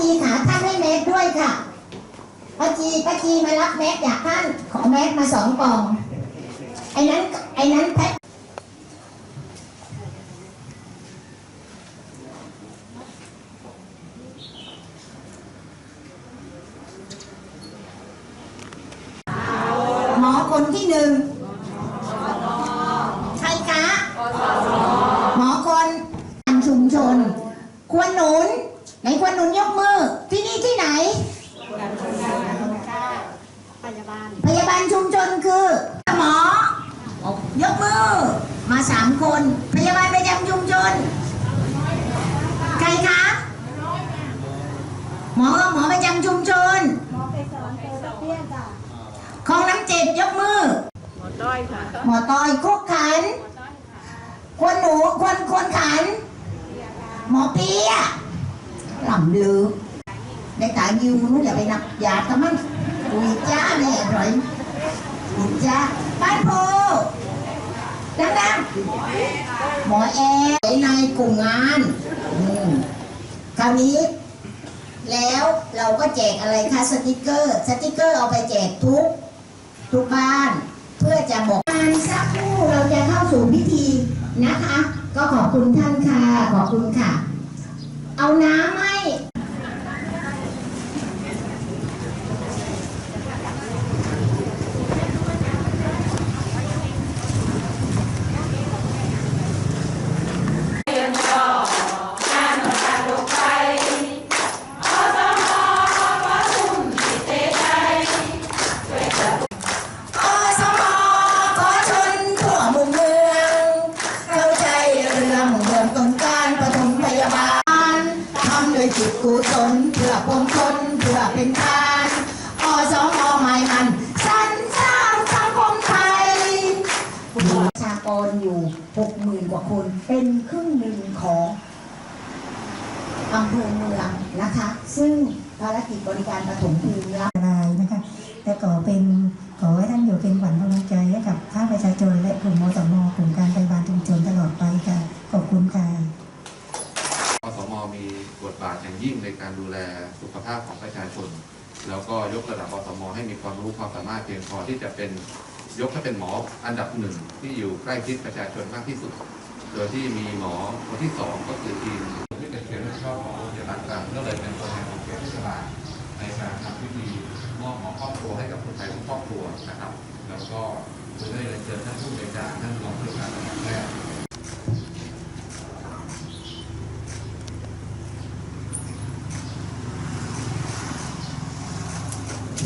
จีขาท่านให้แมสด้วยค่ะป้าจีป้าจีมารับแมสอยากท่านขอแมสมาสองกล่องไอ้นั้นไอ้นั้นแพ็คหมอคนที่หนึ่งใครคะหมอคนชุมชน ควรหนุน ไหนควรหนุนยกมือ ที่นี่ที่ไหน พยาบาล พยาบาลชุมชนคือหมอ ยกมือ มาสามคน พยาบาลประจำชุมชน ใครคะ หมอหมอประจำชุมชนหมอไปสอนโตตะเพียนจ้ะคลองน้ำเจ็ดยกมือ หมอต้อยค่ะ หมอตอยคุกขันควรหนูควรควรขัน หมอเปีย หล่ำลือในตายิวนู้นอย่าไปนับยาทำมันอุยจ้าแน่หน่อยอุยจ้าบ้านโพดังๆหมอแอร์ในกลุ่มงานอืมคราวนี้ แล้วเราก็แจกอะไรคะสติกเกอร์สติกเกอร์เอาไปแจกทุกทุกบ้าน เพื่อจะบอกการสักครู่เราจะเข้าสู่พิธีนะคะ ก็ขอบคุณท่านค่ะ ขอบคุณค่ะ เอาน้ำให้ ทำโดวยจิตกุศลเพื่อปวงชนเพื่อเป็นทานอสมหมายมันสรรสร้างสังคมไทยประชากรอยู่หกหมื่นกว่าคนเป็นครึ่งหนึ่งของอำเภอเมืองนะคะ ซึ่งภารกิจบริการปฐมภูมิรายนะคะและขอเป็นขอให้ท่านอยู่เป็นขวัญกำลังใจให้กับภาคประชาชนและกลุ่มมสมกลุ่มการไปบานชุมชนตลอดไปค่ะ ขอบคุณค่ะ บาทอย่างยิ่งในการดูแลสุขภาพของประชาชน แล้วก็ยกระดับอสมให้มีความรู้ความสามารถเพียงพอที่จะเป็นยกให้เป็นหมออันดับหนึ่งที่อยู่ใกล้ชิดประชาชนมากที่สุด โดยที่มีหมอคนที่สองก็คือทีมที่เป็นเขตรับผิดชอบของโรงพยาบาลกลางก็เลยเป็นตัวแทนของเขตเทศบาลในการทำพิธีมอบหมอครอบครัวให้กับคนไทยทุกครอบครัวนะครับ แล้วก็จะได้เรียนเชิญท่านผู้บริการท่านรองผู้บริการตำแหน่งแรก ก็ ข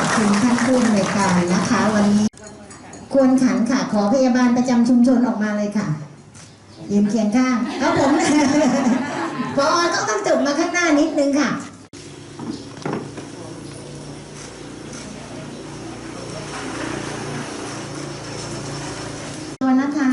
อบคุณท่านผู้อำนวยการนะคะ วันนี้ ควรขันค่ะ ขอพยาบาลประจำชุมชนออกมาเลยค่ะยืนเคียงข้างครับผมพอต้องต้งจบมาข้างหน้านิดนึงค่ะตัวนะคะ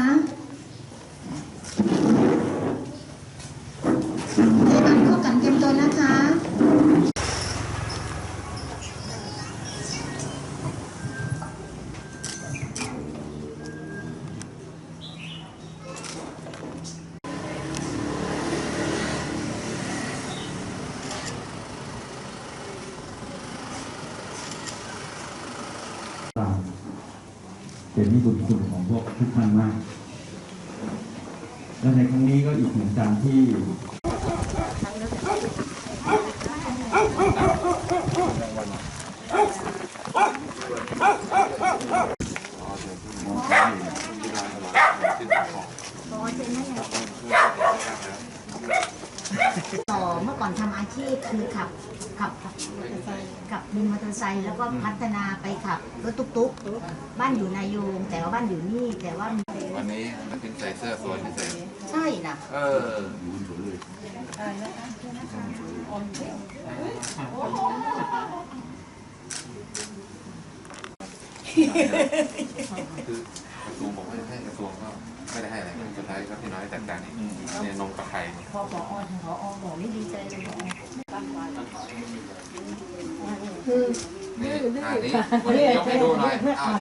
เป็นที่บุญคุณของพวกทุกท่านมาก และในครั้งนี้ก็อีกหนึ่งการที่ เมื่อก่อนทำอาชีพคือขับขับขับขับวินมอเตอร์ไซค์แล้วก็พัฒนาไปขับรถตุ๊กๆ บ้านอยู่นายง แต่ว่าบ้านอยู่นี่แต่ว่าวันนี้มาถึงใส่เสื้อสวยพิเศษใช่นะเออคือกระทรวงบอกว่าจะให้กระทรวงก็ ไม่ได้ให้อะไรสุดท้ายก็พี่น้อยจัดการเองเนี่ยนมกับไข่พอพอพอบอกนี่ดีใจเลยคือนี่อันนี้วันนี้ยกให้ดูหน่อยอ้าว